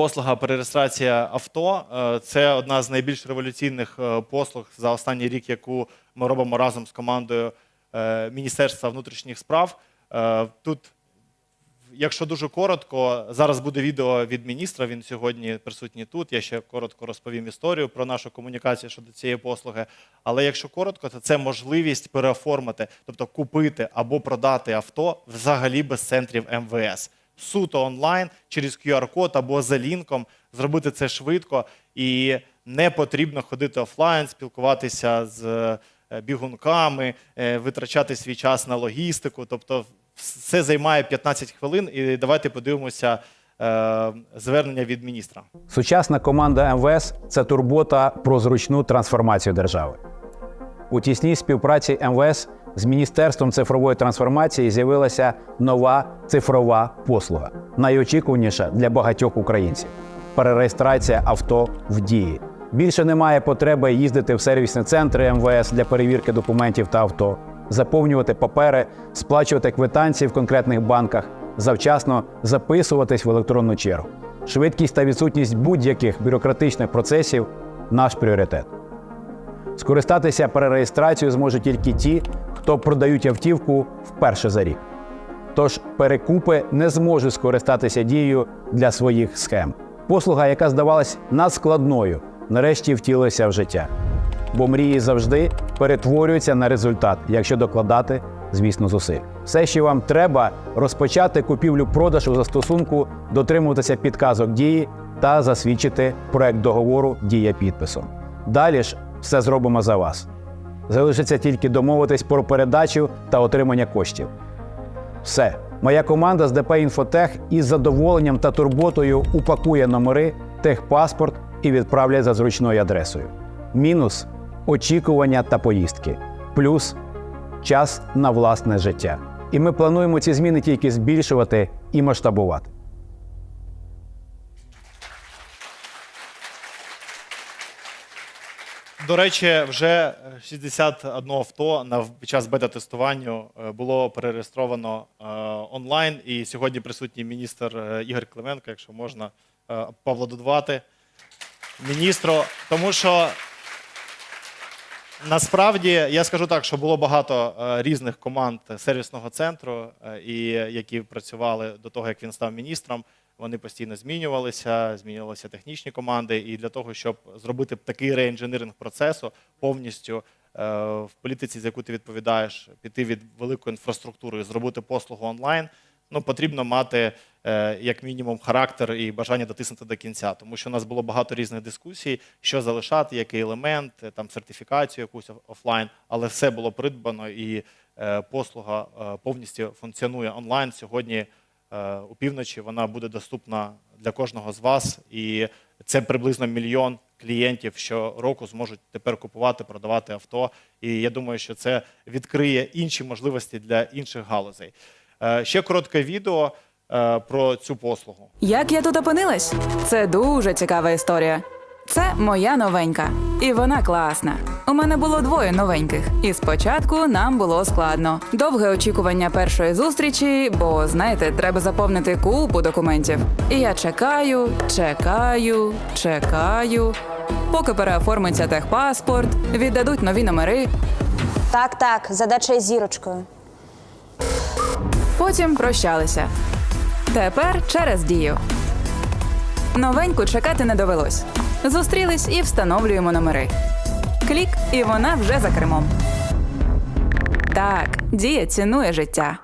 Послуга перереєстрація авто е, це одна з найбільш революційних е, послуг за останній рік, яку ми робимо разом з командою е, Міністерства внутрішніх справ. Тут, якщо дуже коротко, зараз буде відео від міністра. Він сьогодні присутній тут. Я ще коротко розповім історію про нашу комунікацію щодо цієї послуги. Але якщо коротко, то це можливість переоформити, тобто купити або продати авто взагалі без центрів МВС суто онлайн через QR-код або за лінком. Зробити це швидко і не потрібно ходити офлайн, спілкуватися з е, бігунками, е, витрачати свій час на логістику. Тобто, все займає 15 хвилин. І давайте подивимося е, звернення від міністра. Сучасна команда МВС це турбота про зручну трансформацію держави. У тісній співпраці МВС з Міністерством цифрової трансформації з'явилася нова цифрова послуга, найочікуваніша для багатьох українців перереєстрація авто в дії. Більше немає потреби їздити в сервісні центри МВС для перевірки документів та авто, заповнювати папери, сплачувати квитанції в конкретних банках, завчасно записуватись в електронну чергу. Швидкість та відсутність будь-яких бюрократичних процесів наш пріоритет. Скористатися перереєстрацією зможуть тільки ті, хто продають автівку вперше за рік. Тож перекупи не зможуть скористатися дією для своїх схем. Послуга, яка здавалась надскладною, нарешті втілилася в життя. Бо мрії завжди перетворюються на результат, якщо докладати, звісно, зусиль. Все, що вам треба, розпочати купівлю-продаж у застосунку, дотримуватися підказок дії та засвідчити проект договору дія підписом. Далі ж все зробимо за вас. Залишиться тільки домовитись про передачу та отримання коштів. Все. Моя команда з ДП «Інфотех» із задоволенням та турботою упакує номери, техпаспорт і відправлять за зручною адресою. Мінус очікування та поїздки. Плюс час на власне життя. І ми плануємо ці зміни тільки збільшувати і масштабувати. До речі, вже 61 авто на під час бета-тестування е, було перереєстровано е, онлайн. І сьогодні присутній міністр е, Ігор Клименко, якщо можна е, поаплодувати міністру, тому що насправді я скажу так, що було багато е, різних команд сервісного центру, е, і які працювали до того, як він став міністром. Вони постійно змінювалися, змінювалися технічні команди. І для того, щоб зробити такий реінженеринг процесу повністю е, в політиці, за яку ти відповідаєш, піти від великої інфраструктури, і зробити послугу онлайн. Ну, потрібно мати е, як мінімум характер і бажання дотиснути до кінця, тому що у нас було багато різних дискусій, що залишати, який елемент, е, там сертифікацію якусь офлайн, але все було придбано і послуга повністю функціонує онлайн сьогодні. Е, у півночі вона буде доступна для кожного з вас, і це приблизно мільйон клієнтів щороку зможуть тепер купувати, продавати авто. І я думаю, що це відкриє інші можливості для інших галузей. Е, Ще коротке відео е, про цю послугу. Як я тут опинилась? Це дуже цікава історія. Це моя новенька, і вона класна. У мене було двоє новеньких, і спочатку нам було складно. Довге очікування першої зустрічі, бо знаєте, треба заповнити купу документів. І я чекаю, чекаю, чекаю. Поки переоформиться техпаспорт, віддадуть нові номери. Так, так, задача із зірочкою. Потім прощалися. Тепер через дію. Новеньку чекати не довелось. Зустрілись і встановлюємо номери. Клік, і вона вже за кермом. Так, дія цінує життя.